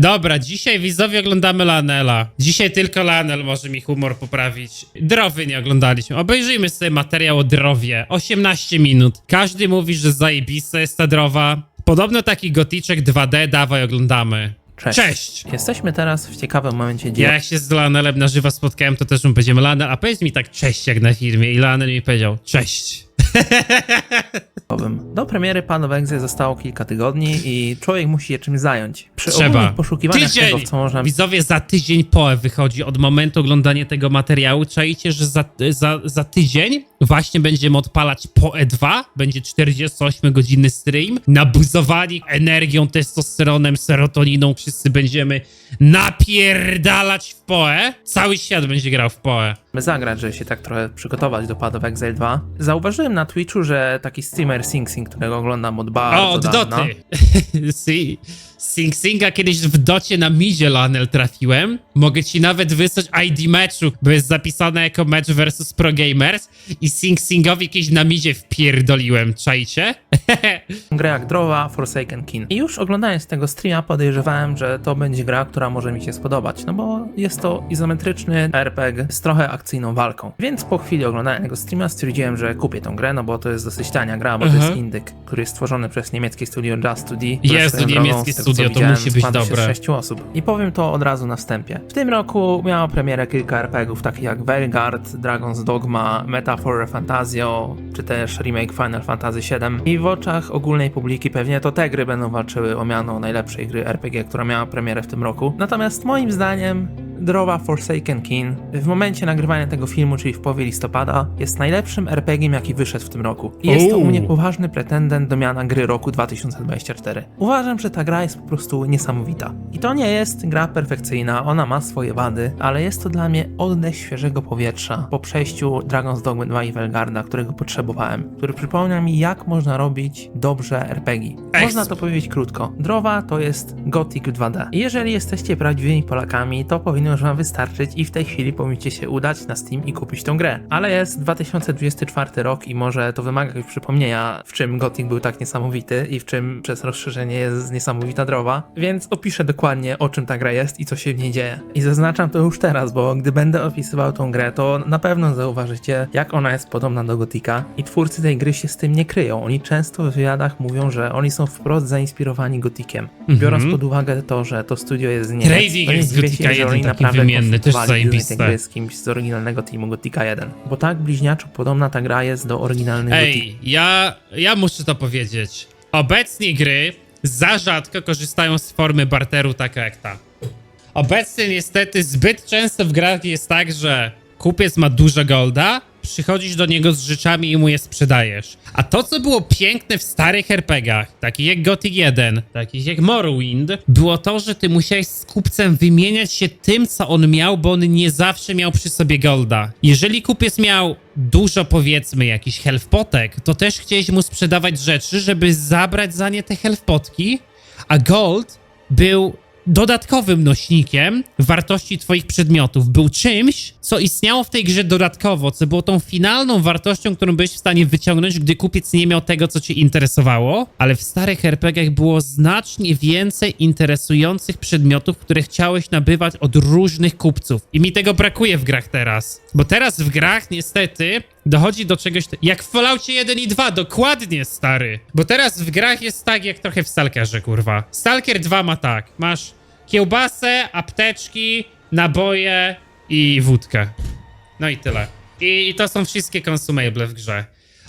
Dobra, dzisiaj widzowie oglądamy Lanela. Dzisiaj tylko Lanel może mi humor poprawić. Drowy nie oglądaliśmy. Obejrzyjmy sobie materiał o drowie. 18 minut. Każdy mówi, że zajebista jest ta drowa. Podobno taki goticzek 2D, dawaj oglądamy. Cześć. Cześć! Jesteśmy teraz w ciekawym momencie Ja dzieła. jak się z Lanelem na żywo spotkałem, to też mu powiedziałem Lanel, a powiedz mi tak cześć jak na filmie. I Lanel mi powiedział cześć. Do premiery Pan Exile zostało kilka tygodni i człowiek musi się czymś zająć. Przy Trzeba. poszukiwaniach Tydzień! tego, co można... Widzowie, za tydzień POE wychodzi od momentu oglądania tego materiału. Czajcie, że za, za, za tydzień właśnie będziemy odpalać POE 2. Będzie 48-godzinny stream. Nabuzowani energią, testosteronem, serotoniną. Wszyscy będziemy napierdalać w POE. Cały świat będzie grał w POE. Zagrać, żeby się tak trochę przygotować do Pan of Exile 2. Zauważyłem na Twitchu, że taki streamer Sing Sing, którego oglądam od bardzo O, od dawna, Doty. Si- Sing Singa kiedyś w Docie na midzie Lanel trafiłem. Mogę ci nawet wysłać ID meczu, bo jest zapisane jako mecz versus pro gamers i Sing Singowi kiedyś na midzie wpierdoliłem, czajcie? grę jak Drowa, Forsaken Kin. I już oglądając tego streama podejrzewałem, że to będzie gra, która może mi się spodobać, no bo jest to izometryczny RPG z trochę akcyjną walką. Więc po chwili oglądania tego streama stwierdziłem, że kupię tą grę, no bo to jest dosyć tania gra, bo to Mhm. jest indyk, który jest stworzony przez niemieckie studio Just 2D. Jezu, Swoją drogą, niemieckie co studio, to musi być dobre. Sześciu osób. I powiem to od razu na wstępie. W tym roku miało premierę kilka RPGów, takich jak Veilguard, Dragon's Dogma, Metaphor Fantasio, czy też remake Final Fantasy VII. I w oczach ogólnej publiki pewnie to te gry będą walczyły o miano najlepszej gry RPG, która miała premierę w tym roku. Natomiast moim zdaniem Drowa Forsaken Kin w momencie nagrywania tego filmu, czyli w połowie listopada, jest najlepszym RPG-iem, jaki wyszedł w tym roku. I jest to u mnie poważny pretendent do miana gry roku 2024. Uważam, że ta gra jest po prostu niesamowita. I to nie jest gra perfekcyjna, ona ma swoje wady, ale jest to dla mnie oddech świeżego powietrza po przejściu Dragon's Dogma 2 i Velgarda, którego potrzebowałem, który przypomina mi, jak można robić dobrze RPG. Można to powiedzieć krótko. Drowa to jest Gothic 2D. I jeżeli jesteście prawdziwymi Polakami, to powinno już wam wystarczyć i w tej chwili powinniście się udać na Steam i kupić tę grę. Ale jest 2024 rok i może to wymaga jakiegoś przypomnienia, w czym Gothic był tak niesamowity i w czym przez rozszerzenie jest niesamowita drowa. Więc opiszę dokładnie o czym ta gra jest i co się w niej dzieje. I zaznaczam to już teraz, bo gdy będę opisywał tą grę, to na pewno zauważycie, jak ona jest podobna do Gotika. I twórcy tej gry się z tym nie kryją. Oni często w wywiadach mówią, że oni są wprost zainspirowani Gotikiem. Biorąc pod uwagę to, że to studio jest Niemiec, Trading to nie jak z zdziwię Gothica się, że 1 oni taki naprawdę wymienny, też zajebiste. gry z kimś z oryginalnego teamu Gotika 1. Bo tak bliźniaczo podobna ta gra jest do oryginalnego Gotika. Ej, ja, ja muszę to powiedzieć. Obecnie gry za rzadko korzystają z formy barteru taka jak ta. Obecnie niestety zbyt często w grach jest tak, że kupiec ma dużo golda, przychodzisz do niego z rzeczami i mu je sprzedajesz. A to, co było piękne w starych RPGach, takich jak Gothic 1, takich jak Morrowind, było to, że ty musiałeś z kupcem wymieniać się tym, co on miał, bo on nie zawsze miał przy sobie golda. Jeżeli kupiec miał dużo, powiedzmy, jakichś healthpotek, to też chciałeś mu sprzedawać rzeczy, żeby zabrać za nie te healthpotki, a gold był dodatkowym nośnikiem wartości twoich przedmiotów. Był czymś, co istniało w tej grze dodatkowo, co było tą finalną wartością, którą byłeś w stanie wyciągnąć, gdy kupiec nie miał tego, co cię interesowało, ale w starych RPGach było znacznie więcej interesujących przedmiotów, które chciałeś nabywać od różnych kupców. I mi tego brakuje w grach teraz. Bo teraz w grach niestety dochodzi do czegoś jak w Falloutie 1 i 2, dokładnie stary. Bo teraz w grach jest tak jak trochę w Stalkerze, kurwa. Stalker 2 ma tak, masz kiełbasę, apteczki, naboje i wódkę. No i tyle. I, I to są wszystkie consumable w grze.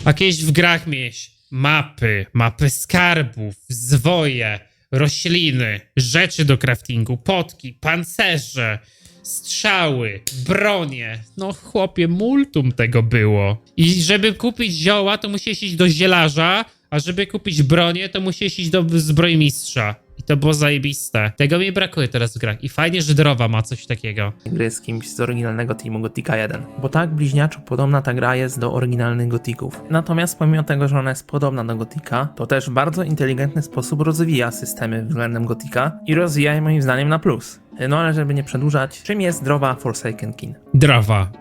A w grach mieć mapy, mapy skarbów, zwoje, rośliny, rzeczy do craftingu, potki, pancerze, strzały, bronie. No chłopie, multum tego było. I żeby kupić zioła, to musiałeś iść do zielarza, a żeby kupić bronię, to musiałeś iść do zbrojmistrza. I to było zajebiste. Tego mi brakuje teraz w grach. I fajnie, że Drowa ma coś takiego. gry z kimś z oryginalnego teamu Gotika 1. Bo tak bliźniaczo podobna ta gra jest do oryginalnych Gotików. Natomiast pomimo tego, że ona jest podobna do Gotika, to też w bardzo inteligentny sposób rozwija systemy względem Gotika i rozwija je moim zdaniem na plus. No ale żeby nie przedłużać, czym jest Drowa Forsaken Kin? Drowa.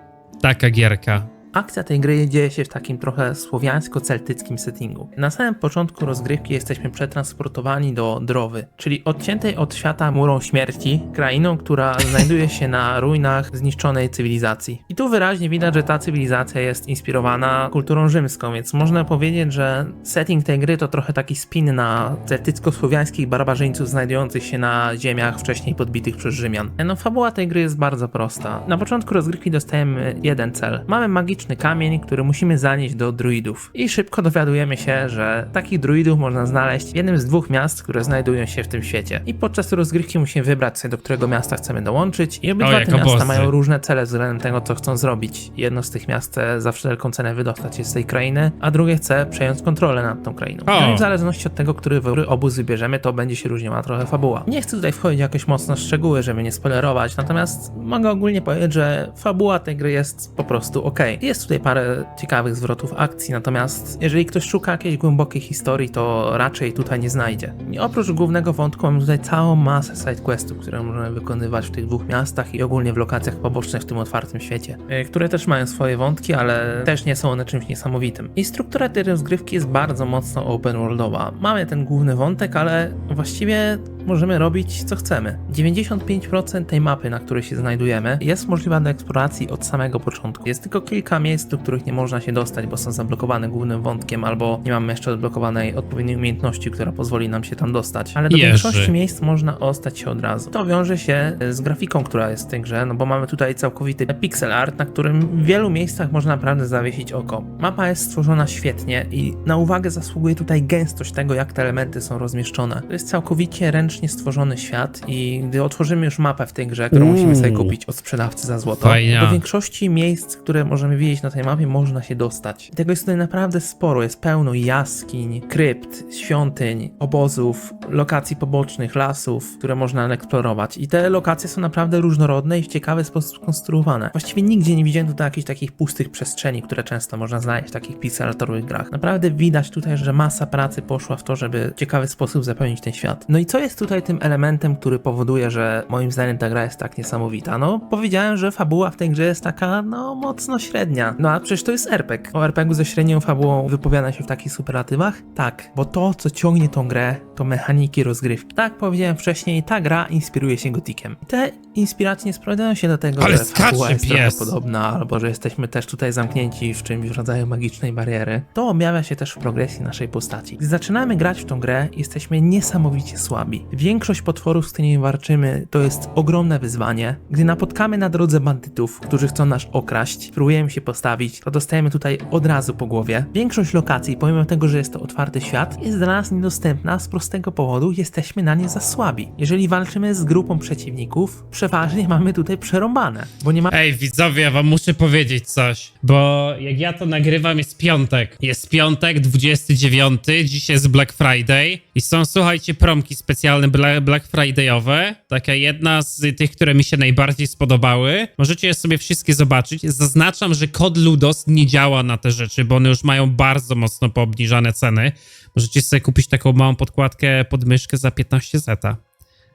Taka gierka. Akcja tej gry dzieje się w takim trochę słowiańsko-celtyckim settingu. Na samym początku rozgrywki jesteśmy przetransportowani do Drowy, czyli odciętej od świata murą śmierci, krainą, która znajduje się na ruinach zniszczonej cywilizacji. I tu wyraźnie widać, że ta cywilizacja jest inspirowana kulturą rzymską, więc można powiedzieć, że setting tej gry to trochę taki spin na celtycko-słowiańskich barbarzyńców znajdujących się na ziemiach wcześniej podbitych przez Rzymian. No fabuła tej gry jest bardzo prosta. Na początku rozgrywki dostajemy jeden cel. Mamy magiczny kamień, który musimy zanieść do druidów. I szybko dowiadujemy się, że takich druidów można znaleźć w jednym z dwóch miast, które znajdują się w tym świecie. I podczas rozgrywki musimy wybrać sobie, do którego miasta chcemy dołączyć. I obydwa te miasta obozy. mają różne cele względem tego, co chcą zrobić. Jedno z tych miast chce za wszelką cenę wydostać się z tej krainy, a drugie chce przejąć kontrolę nad tą krainą. O. No i w zależności od tego, który obóz wybierzemy, to będzie się różniła trochę fabuła. Nie chcę tutaj wchodzić jakoś mocno w szczegóły, żeby nie spoilerować, natomiast mogę ogólnie powiedzieć, że fabuła tej gry jest po prostu ok. Jest tutaj parę ciekawych zwrotów akcji, natomiast jeżeli ktoś szuka jakiejś głębokiej historii, to raczej tutaj nie znajdzie. I oprócz głównego wątku mamy tutaj całą masę sidequestów, które możemy wykonywać w tych dwóch miastach i ogólnie w lokacjach pobocznych w tym otwartym świecie, y, które też mają swoje wątki, ale też nie są one czymś niesamowitym. I struktura tej rozgrywki jest bardzo mocno open worldowa. Mamy ten główny wątek, ale właściwie możemy robić co chcemy. 95% tej mapy, na której się znajdujemy, jest możliwa do eksploracji od samego początku. Jest tylko kilka miejsc, do których nie można się dostać, bo są zablokowane głównym wątkiem, albo nie mamy jeszcze odblokowanej odpowiedniej umiejętności, która pozwoli nam się tam dostać. Ale do Jerzy. większości miejsc można ostać się od razu. To wiąże się z grafiką, która jest w tej grze, no bo mamy tutaj całkowity pixel art, na którym w wielu miejscach można naprawdę zawiesić oko. Mapa jest stworzona świetnie i na uwagę zasługuje tutaj gęstość tego, jak te elementy są rozmieszczone. To jest całkowicie ręcznie stworzony świat i gdy otworzymy już mapę w tej grze, którą Uuu. musimy sobie kupić od sprzedawcy za złoto, do większości miejsc, które możemy widzieć na tej mapie, można się dostać. Tego jest tutaj naprawdę sporo. Jest pełno jaskiń, krypt, świątyń, obozów, lokacji pobocznych, lasów, które można eksplorować. I te lokacje są naprawdę różnorodne i w ciekawy sposób skonstruowane. Właściwie nigdzie nie widziałem tutaj jakichś takich pustych przestrzeni, które często można znaleźć w takich pixelatowych grach. Naprawdę widać tutaj, że masa pracy poszła w to, żeby w ciekawy sposób zapełnić ten świat. No i co jest tutaj tym elementem, który powoduje, że moim zdaniem ta gra jest tak niesamowita? No, powiedziałem, że fabuła w tej grze jest taka, no, mocno średnia. No a przecież to jest RPG. O RPG ze średnią fabułą wypowiada się w takich superlatywach? Tak, bo to, co ciągnie tą grę, to mechaniki rozgrywki. Tak powiedziałem wcześniej, ta gra inspiruje się gotikiem. Te inspiracje nie sprowadzają się do tego, Ale że fabuła jest trochę pies. podobna, albo że jesteśmy też tutaj zamknięci w czymś w rodzaju magicznej bariery. To objawia się też w progresji naszej postaci. Gdy zaczynamy grać w tą grę, jesteśmy niesamowicie słabi. Większość potworów, z którymi walczymy, to jest ogromne wyzwanie. Gdy napotkamy na drodze bandytów, którzy chcą nas okraść, próbujemy się postawić, to dostajemy tutaj od razu po głowie. Większość lokacji, pomimo tego, że jest to otwarty świat, jest dla nas niedostępna z prostego powodu, jesteśmy na nie za słabi. Jeżeli walczymy z grupą przeciwników, przeważnie mamy tutaj przerąbane, bo nie ma Ej, widzowie, ja wam muszę powiedzieć coś, bo jak ja to nagrywam, jest piątek. Jest piątek, 29, dziś jest Black Friday i są, słuchajcie, promki specjalne Bla- Black Friday'owe. Taka jedna z tych, które mi się najbardziej spodobały. Możecie je sobie wszystkie zobaczyć. Zaznaczam, że kod LUDOS nie działa na te rzeczy, bo one już mają bardzo mocno poobniżane ceny. Możecie sobie kupić taką małą podkładkę pod myszkę za 15 zeta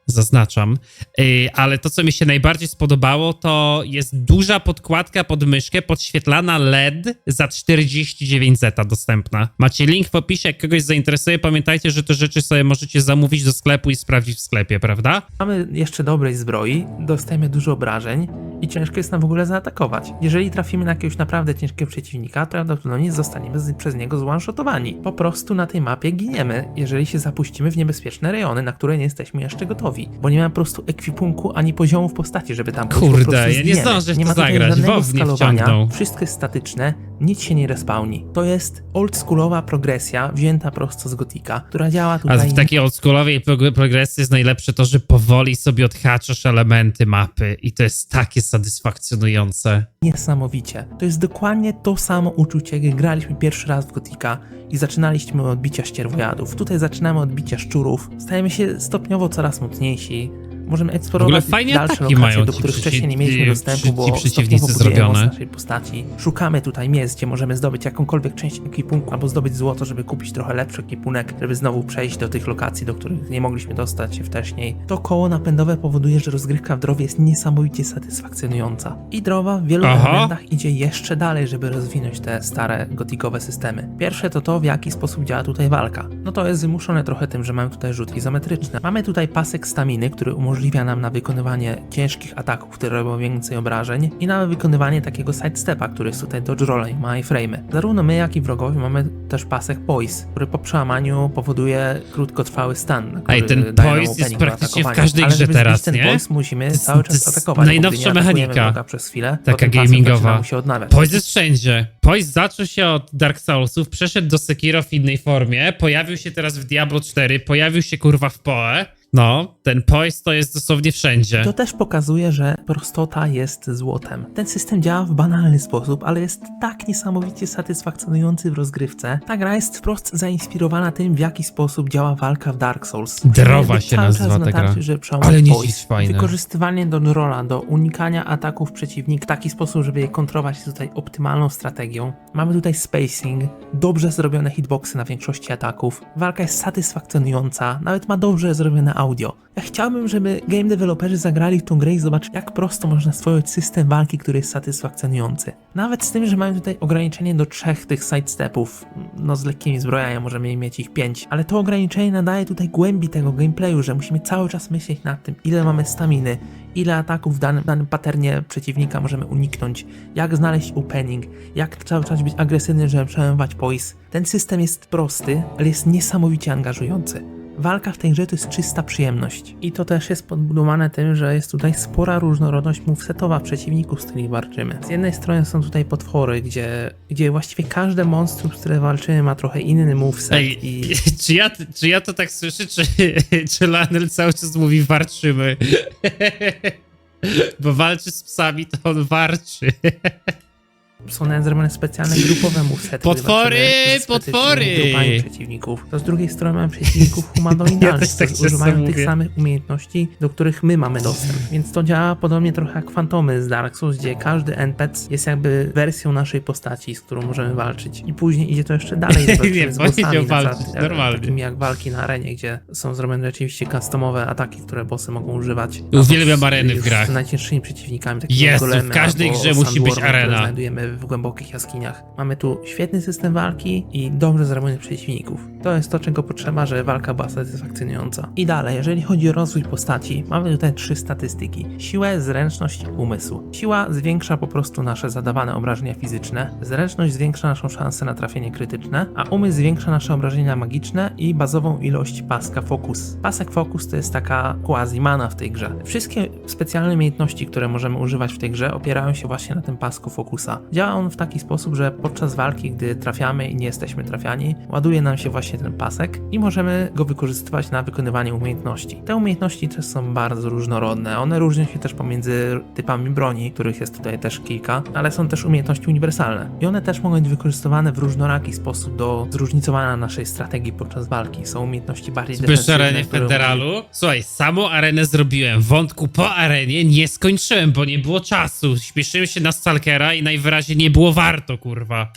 zaznaczam. Yy, ale to, co mi się najbardziej spodobało, to jest duża podkładka pod myszkę podświetlana LED za 49 zeta dostępna. Macie link w opisie, jak kogoś zainteresuje. Pamiętajcie, że te rzeczy sobie możecie zamówić do sklepu i sprawdzić w sklepie, prawda? mamy jeszcze dobrej zbroi, dostajemy dużo obrażeń i ciężko jest nam w ogóle zaatakować. Jeżeli trafimy na jakiegoś naprawdę ciężkiego przeciwnika, prawdopodobnie zostaniemy z, przez niego zone-shotowani. Po prostu na tej mapie giniemy, jeżeli się zapuścimy w niebezpieczne rejony, na które nie jesteśmy jeszcze gotowi, bo nie mamy po prostu ekwipunku ani poziomu w postaci, żeby tam pójść. Kurde, ja nie zdążę nie ma zagrać, WoW skalowania, wciągnął. Wszystko jest statyczne, nic się nie respawni. To jest oldschoolowa progresja wzięta prosto z Gotika, która działa tutaj... A w takiej oldschoolowej prog- progresji jest najlepsze to, że powoli sobie odhaczasz elementy mapy i to jest takie satysfakcjonujące. niesamowicie. To jest dokładnie to samo uczucie, gdy graliśmy pierwszy raz w Gotika i zaczynaliśmy od bicia ścierwojadów. Tutaj zaczynamy od bicia szczurów, stajemy się stopniowo coraz mocniejsi, 练习。Możemy W eksplorować ogóle fajnie dalsze lokacje, mają do których wcześniej nie mieliśmy ci- dostępu, ci bo przeciwnicy stopniowo budujemy zrobione. naszej postaci. Szukamy tutaj miejsc, gdzie możemy zdobyć jakąkolwiek część ekipunku albo zdobyć złoto, żeby kupić trochę lepszy ekipunek, żeby znowu przejść do tych lokacji, do których nie mogliśmy dostać się wcześniej. To koło napędowe powoduje, że rozgrywka w drowie jest niesamowicie satysfakcjonująca. I drowa w wielu Aha. elementach idzie jeszcze dalej, żeby rozwinąć te stare gotikowe systemy. Pierwsze to to, w jaki sposób działa tutaj walka. No to jest wymuszone trochę tym, że mamy tutaj rzutki izometryczne. Mamy tutaj pasek staminy, który umożliwia nam na wykonywanie ciężkich ataków, które robią więcej obrażeń i na wykonywanie takiego sidestepa, który jest tutaj dodge roll i ma iframe'y. Zarówno my, jak i wrogowie mamy też pasek poise, który po przełamaniu powoduje krótkotrwały stan. Ej, ten poise jest praktycznie w każdej grze teraz, ten nie? poise, musimy jest- cały czas atakować. najnowsza mechanika. przez chwilę, Taka gamingowa. Poise jest wszędzie. Poise zaczął się od Dark Soulsów, przeszedł do Sekiro w innej formie, pojawił się teraz w Diablo 4, pojawił się kurwa w Poe. No, ten Poise to jest dosłownie wszędzie. To też pokazuje, że prostota jest złotem. Ten system działa w banalny sposób, ale jest tak niesamowicie satysfakcjonujący w rozgrywce. Ta gra jest wprost zainspirowana tym, w jaki sposób działa walka w Dark Souls. Drowa się nazywa ta gra. przełamać Ale nie dziś fajne. Wykorzystywanie do rola, do unikania ataków przeciwnika w taki sposób, żeby je kontrolować jest tutaj optymalną strategią. Mamy tutaj spacing, dobrze zrobione hitboxy na większości ataków. Walka jest satysfakcjonująca, nawet ma dobrze zrobione audio. Ja chciałbym, żeby game developerzy zagrali w tą grę i zobaczyli, jak prosto można stworzyć system walki, który jest satysfakcjonujący. Nawet z tym, że mamy tutaj ograniczenie do trzech tych sidestepów, no z lekkimi zbrojami możemy mieć ich pięć, ale to ograniczenie nadaje tutaj głębi tego gameplayu, że musimy cały czas myśleć nad tym, ile mamy staminy, ile ataków w danym, danym paternie przeciwnika możemy uniknąć, jak znaleźć opening, jak cały czas być agresywny, żeby przełamywać poise. Ten system jest prosty, ale jest niesamowicie angażujący. Walka w tej grze to jest czysta przyjemność. I to też jest podbudowane tym, że jest tutaj spora różnorodność movesetowa przeciwników, z którymi walczymy. Z jednej strony są tutaj potwory, gdzie, gdzie właściwie każde monstrum, z którym walczymy ma trochę inny moveset Ej, i... czy ja, czy ja to tak słyszę, czy, czy Lanel cały czas mówi warczymy? Bo walczy z psami, to on warczy. Są nawet zrobione specjalne grupowe movesety. gdy Potwory, potwory! grupami przeciwników. To z drugiej strony mamy przeciwników humanoidalnych, Ja tak którzy używają tych mówię. samych umiejętności, do których my mamy dostęp. Więc to działa podobnie trochę jak fantomy z Dark Souls, gdzie każdy NPC jest jakby wersją naszej postaci, z którą możemy walczyć. I później idzie to jeszcze dalej. Nie, z bossami, na walczyć, e, normalnie. Takimi jak walki na arenie, gdzie są zrobione rzeczywiście customowe ataki, które bossy mogą używać. Uwielbiam areny w grach. Z najcięższymi przeciwnikami, jak w każdej grze musi być arena. znajdujemy w głębokich jaskiniach. Mamy tu świetny system walki i dobrze zrobionych przeciwników. To jest to, czego potrzeba, żeby walka była satysfakcjonująca. I dalej, jeżeli chodzi o rozwój postaci, mamy tutaj trzy statystyki. Siłę, zręczność i umysł. Siła zwiększa po prostu nasze zadawane obrażenia fizyczne, zręczność zwiększa naszą szansę na trafienie krytyczne, a umysł zwiększa nasze obrażenia magiczne i bazową ilość paska Focus. Pasek Focus to jest taka quasi-mana w tej grze. Wszystkie specjalne umiejętności, które możemy używać w tej grze opierają się właśnie na tym pasku Focusa. Działa on w taki sposób, że podczas walki, gdy trafiamy i nie jesteśmy trafiani, ładuje nam się właśnie ten pasek i możemy go wykorzystywać na wykonywanie umiejętności. Te umiejętności też są bardzo różnorodne. One różnią się też pomiędzy typami broni, których jest tutaj też kilka, ale są też umiejętności uniwersalne. I one też mogą być wykorzystywane w różnoraki sposób do zróżnicowania naszej strategii podczas walki. Są umiejętności bardziej Zbysz arenie Federalu. Słuchaj, samą arenę zrobiłem. Wątku po arenie nie skończyłem, bo nie było czasu. Śpieszyłem się na Stalkera i najwyraźniej nie było warto, kurwa.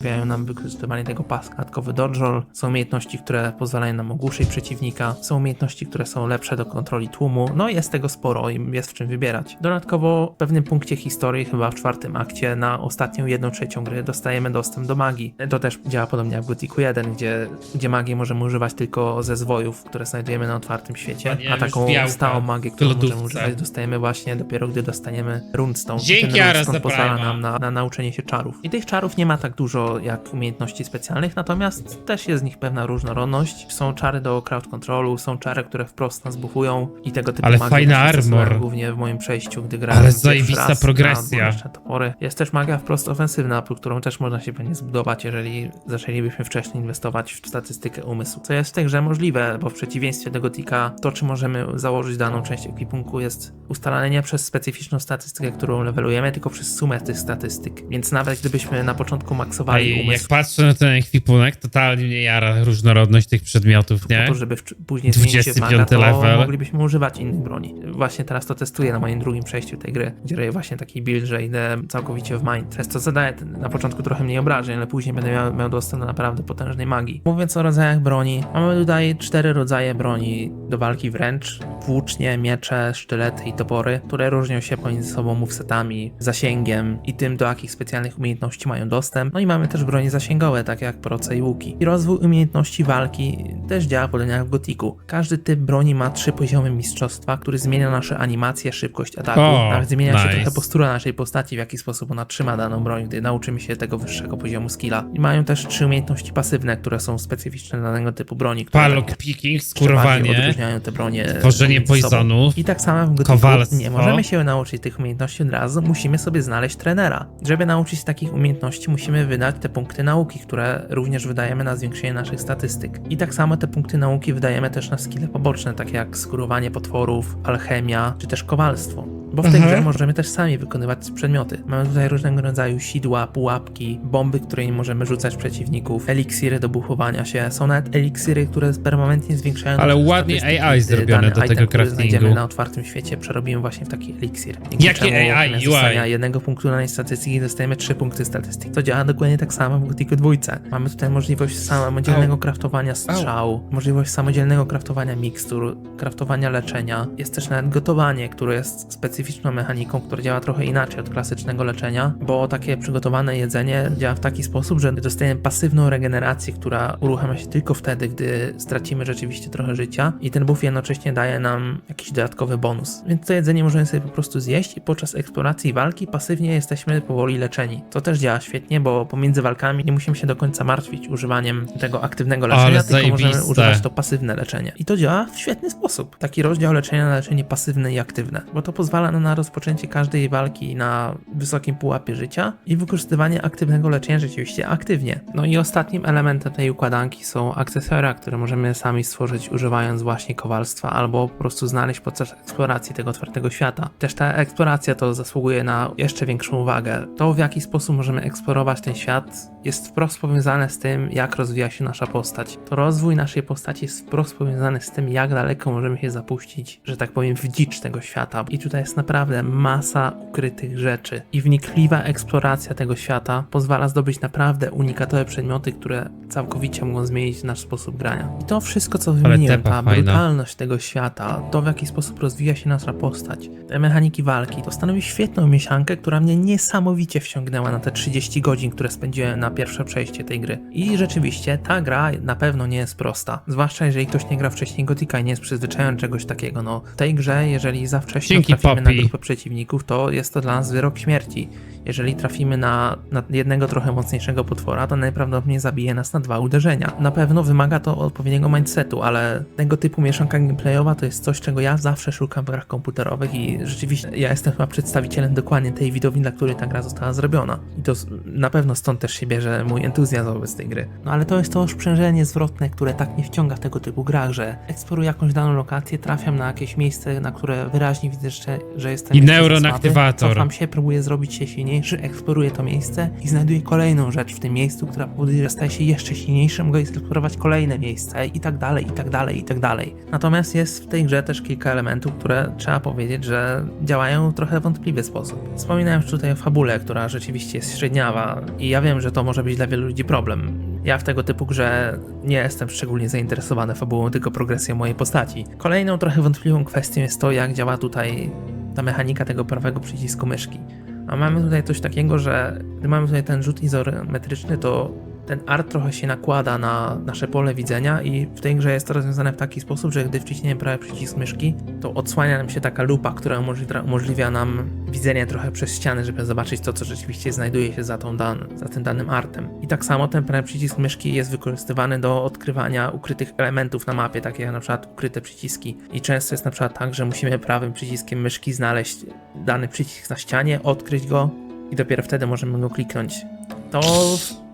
Umożliwiają nam wykorzystywanie tego paska. Dodatkowy dodge roll, są umiejętności, które pozwalają nam ogłuszyć przeciwnika, są umiejętności, które są lepsze do kontroli tłumu, no jest tego sporo i jest w czym wybierać. Dodatkowo w pewnym punkcie historii, chyba w czwartym akcie, na ostatnią jedną trzecią gry dostajemy dostęp do magii. To też działa podobnie jak w Gothicu 1, gdzie, gdzie magię możemy używać tylko ze zwojów, które znajdujemy na otwartym świecie, a taką stałą magię, którą możemy używać, dostajemy właśnie dopiero, gdy dostaniemy runestone. I Dzięki, ten za pozwala nam na, na nauczenie się czarów. I tych czarów nie ma tak dużo jak umiejętności specjalnych, natomiast też jest z nich pewna różnorodność. Są czary do crowd controlu, są czary, które wprost nas buffują i tego typu Ale magie fajny armor. Głównie w moim przejściu, gdy grałem Ale zajebista raz progresja. na topory. Jest też magia wprost ofensywna, po którą też można się pewnie zbudować, jeżeli zaczęlibyśmy wcześniej inwestować w statystykę umysłu. Co jest w tej grze możliwe, bo w przeciwieństwie do Gotika, to czy możemy założyć daną część ekwipunku jest ustalane nie przez specyficzną statystykę, którą levelujemy, tylko przez sumę tych statystyk. Więc nawet gdybyśmy na początku maksowali umysł. jak patrzę na ten ekwipunek, totalnie mnie jara różnorodność tych przedmiotów, nie? Po to, żeby później zmienić się w 25 manga, to level. moglibyśmy używać innych broni. Właśnie teraz to testuję na moim drugim przejściu tej gry, gdzie robię właśnie taki build, że idę całkowicie w mind. To zadaję ten- na początku trochę mniej obrażeń, ale później będę miał, miał dostęp do naprawdę potężnej magii. Mówiąc o rodzajach broni, mamy tutaj cztery rodzaje broni do walki wręcz. Włócznie, miecze, sztylety i topory, które różnią się pomiędzy sobą movesetami, zasięgiem i tym, do jakich specjalnych umiejętności mają dostęp. No i mamy też bronie zasięgowe, takie jak proce i łuki. I rozwój umiejętności walki też działa podobnie jak w Gotiku. Każdy typ broni ma trzy poziomy mistrzostwa, który zmienia nasze animacje, szybkość ataku. O, Nawet zmienia się nice. trochę postura naszej postaci, w jaki sposób ona trzyma daną broń, gdy nauczymy się tego wyższego poziomu skilla. I mają też trzy umiejętności pasywne, które są specyficzne dla danego typu broni. które Palok tak picking, przeważnie skurowanie, odróżniają te bronie tworzenie między sobą. poisonów, I tak samo w Gotiku kowalstwo. nie możemy się nauczyć tych umiejętności od razu, musimy sobie znaleźć trenera. Żeby nauczyć się takich umiejętności, musimy wydać te punkty nauki, które również wydajemy na zwiększenie naszych statystyk. I tak samo te punkty nauki wydajemy też na skille poboczne, takie jak skurowanie potworów, alchemia, czy też kowalstwo. Bo w tej Mhm. grze możemy też sami wykonywać przedmioty. Mamy tutaj różnego rodzaju sidła, pułapki, bomby, którymi możemy rzucać przeciwników, eliksiry do buchowania się. Są nawet eliksiry, które permanentnie zwiększają Ale ładnie AI zrobione do item, tego craftingu. znajdziemy na otwartym świecie, przerobimy właśnie w taki eliksir. Dzięki Jakie AI, UI? jednego punktu danej statystyki dostajemy trzy punkty statystyki. To działa dokładnie tak samo w Gothicu 2. Mamy tutaj możliwość samodzielnego kraftowania strzał, możliwość samodzielnego kraftowania mikstur, kraftowania leczenia. Jest też nawet gotowanie, które jest specyficzną mechaniką, która działa trochę inaczej od klasycznego leczenia, bo takie przygotowane jedzenie działa w taki sposób, że dostajemy pasywną regenerację, która uruchamia się tylko wtedy, gdy stracimy rzeczywiście trochę życia i ten buff jednocześnie daje nam jakiś dodatkowy bonus. Więc to jedzenie możemy sobie po prostu zjeść i podczas eksploracji walki pasywnie jesteśmy powoli leczeni. To też działa świetnie, bo pomiędzy walkami nie musimy się do końca martwić używaniem tego aktywnego leczenia, Ale tylko możemy zajebiste. używać to pasywne leczenie. I to działa w świetny sposób. Taki rozdział leczenia na leczenie pasywne i aktywne, bo to pozwala nam na rozpoczęcie każdej walki na wysokim pułapie życia i wykorzystywanie aktywnego leczenia rzeczywiście aktywnie. No i ostatnim elementem tej układanki są akcesoria, które możemy sami stworzyć używając właśnie kowalstwa albo po prostu znaleźć podczas eksploracji tego otwartego świata. Też ta eksploracja to zasługuje na jeszcze większą uwagę. To w jaki sposób możemy eksplorować ten świat jest wprost powiązane z tym, jak rozwija się nasza postać. To rozwój naszej postaci jest wprost powiązany z tym, jak daleko możemy się zapuścić, że tak powiem, w dzicz tego świata. I tutaj jest naprawdę masa ukrytych rzeczy. I wnikliwa eksploracja tego świata pozwala zdobyć naprawdę unikatowe przedmioty, które całkowicie mogą zmienić nasz sposób grania. I to wszystko, co wymieniłem, ta fajna. brutalność tego świata, to w jaki sposób rozwija się nasza postać, te mechaniki walki, to stanowi świetną mieszankę, która mnie niesamowicie wciągnęła na te 30 godzin, które spędziłem na pierwsze przejście tej gry. I rzeczywiście ta gra na pewno nie jest prosta. Zwłaszcza jeżeli ktoś nie gra wcześniej Gotika i nie jest przyzwyczajony do czegoś takiego. No, w tej grze, jeżeli za wcześnie Dzięki, trafimy na grupę przeciwników, to jest to dla nas wyrok śmierci. Jeżeli trafimy na, na jednego trochę mocniejszego potwora, to najprawdopodobniej zabije nas na dwa uderzenia. Na pewno wymaga to odpowiedniego mindsetu, ale tego typu mieszanka gameplayowa to jest coś, czego ja zawsze szukam w grach komputerowych i rzeczywiście ja jestem chyba przedstawicielem dokładnie tej widowni, dla której ta gra została zrobiona. I to na pewno stąd też się bierze mój entuzjazm wobec tej gry. No ale to jest to sprzężenie zwrotne, które tak mnie wciąga w tego typu grach, że eksploruję jakąś daną lokację, trafiam na jakieś miejsce, na które wyraźnie widzę, że, że jestem I neuron aktywator. Cofam się, próbuję zrobić się silniejszy, eksploruję to miejsce i znajduję kolejną rzecz w tym miejscu, która powoduje, że staję się jeszcze silniejszym, mogę eksplorować kolejne miejsce i tak dalej, i tak dalej, i tak dalej. Natomiast jest w tej grze też kilka elementów, które trzeba powiedzieć, że działają w trochę wątpliwy sposób. Wspominałem już tutaj o fabule, która rzeczywiście jest średniawa i ja wiem, że to może być dla wielu ludzi problem. Ja w tego typu grze nie jestem szczególnie zainteresowany fabułą, tylko progresją mojej postaci. Kolejną trochę wątpliwą kwestią jest to, jak działa tutaj ta mechanika tego prawego przycisku myszki. A mamy tutaj coś takiego, że gdy mamy tutaj ten rzut izometryczny, to ten art trochę się nakłada na nasze pole widzenia i w tej grze jest to rozwiązane w taki sposób, że gdy wciśniemy prawy przycisk myszki, to odsłania nam się taka lupa, która umożliwia, nam widzenie trochę przez ściany, żeby zobaczyć to, co rzeczywiście znajduje się za, tą dan za tym danym artem. I tak samo ten prawy przycisk myszki jest wykorzystywany do odkrywania ukrytych elementów na mapie, takie jak na przykład ukryte przyciski. I często jest na przykład tak, że musimy prawym przyciskiem myszki znaleźć dany przycisk na ścianie, odkryć go i dopiero wtedy możemy go kliknąć. To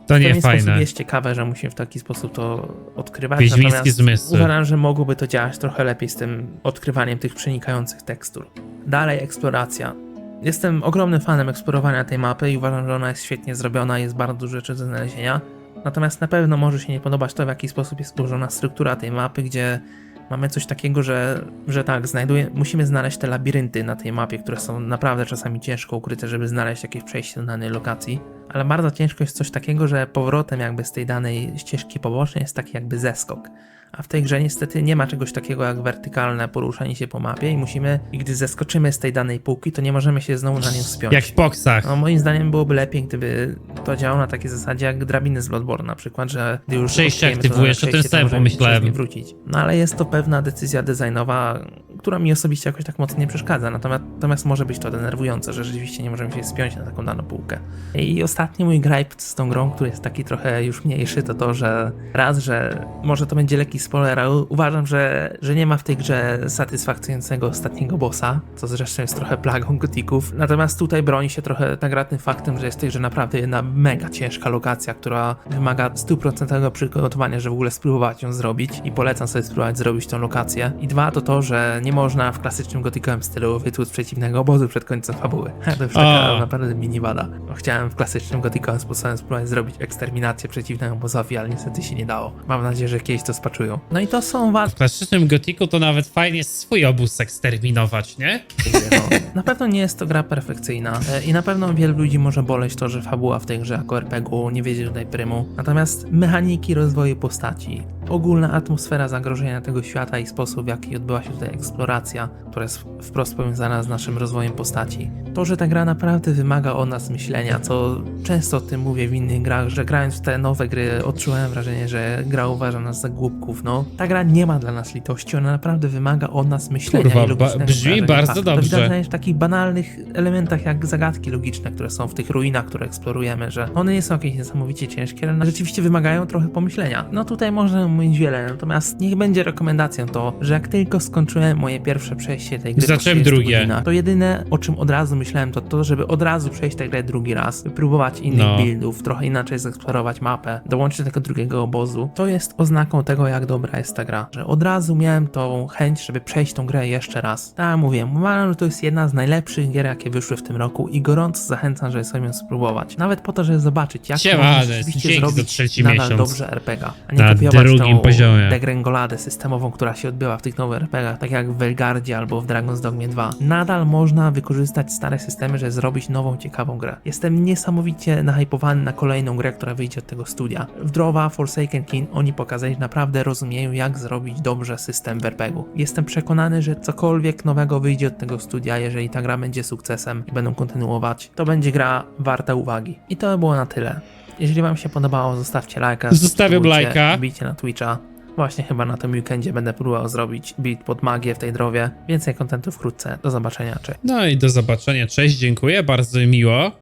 To w nie pewien fajne. sposób jest ciekawe, że musimy w taki sposób to odkrywać. Wiedźmińskie zmysły. Uważam, że mogłoby to działać trochę lepiej z tym odkrywaniem tych przenikających tekstur. Dalej eksploracja. Jestem ogromnym fanem eksplorowania tej mapy i uważam, że ona jest świetnie zrobiona jest bardzo dużo rzeczy do znalezienia. Natomiast na pewno może się nie podobać to, w jaki sposób jest ułożona struktura tej mapy, gdzie mamy coś takiego, że, że tak, znajduje, musimy znaleźć te labirynty na tej mapie, które są naprawdę czasami ciężko ukryte, żeby znaleźć jakieś przejście do danej lokacji. Ale bardzo ciężko jest coś takiego, że powrotem jakby z tej danej ścieżki pobocznej jest taki jakby zeskok. A w tej grze niestety nie ma czegoś takiego jak wertykalne poruszanie się po mapie i musimy, i gdy zeskoczymy z tej danej półki, to nie możemy się znowu na nią wspiąć. Jak w boksach. No moim zdaniem byłoby lepiej, gdyby to działało na takiej zasadzie jak drabiny z Bloodborne na przykład, że gdy już Przejście to aktywujesz, dane o tym przejście, to samym możemy pomyślałem. wrócić. No ale jest to pewna decyzja designowa, która mi osobiście jakoś tak mocno nie przeszkadza, natomiast, natomiast może być to denerwujące, że rzeczywiście nie możemy się spiąć na taką daną półkę. I ostatni mój gripe z tą grą, który jest taki trochę już mniejszy, to to, że raz, że może to będzie lekki spoiler, ale uważam, że, że nie ma w tej grze satysfakcjonującego ostatniego bossa, co zresztą jest trochę plagą gotików. Natomiast tutaj broni się trochę tak gra tym faktem, że jest tej grze naprawdę jedna mega ciężka lokacja, która wymaga stuprocentowego przygotowania, żeby w ogóle spróbować ją zrobić i polecam sobie spróbować zrobić tą lokację. I dwa to to, że nie można w klasycznym gotikowym stylu wytłuc przeciwnego obozu przed końcem fabuły. To już taka naprawdę mini wada. Chciałem w klasycznym gotikowym sposobem spróbować zrobić eksterminację przeciwnego obozowi, ale niestety się nie dało. Mam nadzieję, że kiedyś to spaczują. No i to są wady W klasycznym gotiku to nawet fajnie swój obóz eksterminować, nie? no. Na pewno nie jest to gra perfekcyjna e, i na pewno wielu ludzi może boleć to, że fabuła w tej grze jako RPG-u nie wiedzie tutaj prymu. Natomiast mechaniki rozwoju postaci, ogólna atmosfera zagrożenia tego świata i sposób w jaki odbyła się tutaj eksploracja, która jest wprost powiązana z naszym rozwojem postaci. To, że ta gra naprawdę wymaga od nas myślenia, co często o tym mówię w innych grach, że grając w te nowe gry odczułem wrażenie, że gra uważa nas za głupków. No, ta gra nie ma dla nas litości, ona naprawdę wymaga od nas myślenia Kurwa, i ba- logicznego brzmi wrażenia. bardzo Tak, dobrze. To widać w takich banalnych elementach jak zagadki logiczne, które są w tych ruinach, które eksplorujemy, że one nie są jakieś niesamowicie ciężkie, ale rzeczywiście wymagają trochę pomyślenia. No tutaj można mówić wiele, natomiast niech będzie rekomendacją to, że jak tylko skończyłem moje pierwsze przejście tej gry Zacząłem 30 drugie. godzinach, to jedyne o czym od razu myślałem to to, żeby od razu przejść tę grę drugi raz, wypróbować innych No. buildów, trochę inaczej zeksplorować mapę, dołączyć do tego drugiego obozu. To jest oznaką tego, jak dobra jest ta gra, że od razu miałem tą chęć, żeby przejść tą grę jeszcze raz. Tak mówię, uważam, że to jest jedna z najlepszych gier, jakie wyszły w tym roku i gorąco zachęcam, żeby sobie ją spróbować. Nawet po to, żeby zobaczyć, jak Siema, można rzeczywiście dzięki za zrobić trzeci nadal miesiąc. dobrze RPG, a nie Na kopiować drugim poziomie. degrengoladę systemową, która się odbywa w tych nowych RPGach, tak jak w Velgardzie albo w Dragon's Dogmie 2. Nadal można wykorzystać stare systemy, żeby zrobić nową, ciekawą grę. Jestem niesamowicie nahypowany na kolejną grę, która wyjdzie od tego studia. W Drowa, Forsaken King oni pokazali, że naprawdę rozumieją, jak zrobić dobrze system w RPG-u. Jestem przekonany, że cokolwiek nowego wyjdzie od tego studia, jeżeli ta gra będzie sukcesem i będą kontynuować, to będzie gra warta uwagi. I to by było na tyle. Jeżeli wam się podobało, zostawcie lajka. Zostawiam lajka. Wbijcie na Twitcha. Właśnie chyba na tym weekendzie będę próbował zrobić beat pod magię w tej drowie. Więcej kontentu wkrótce. Do zobaczenia, cześć. No i do zobaczenia. Cześć, dziękuję, bardzo miło.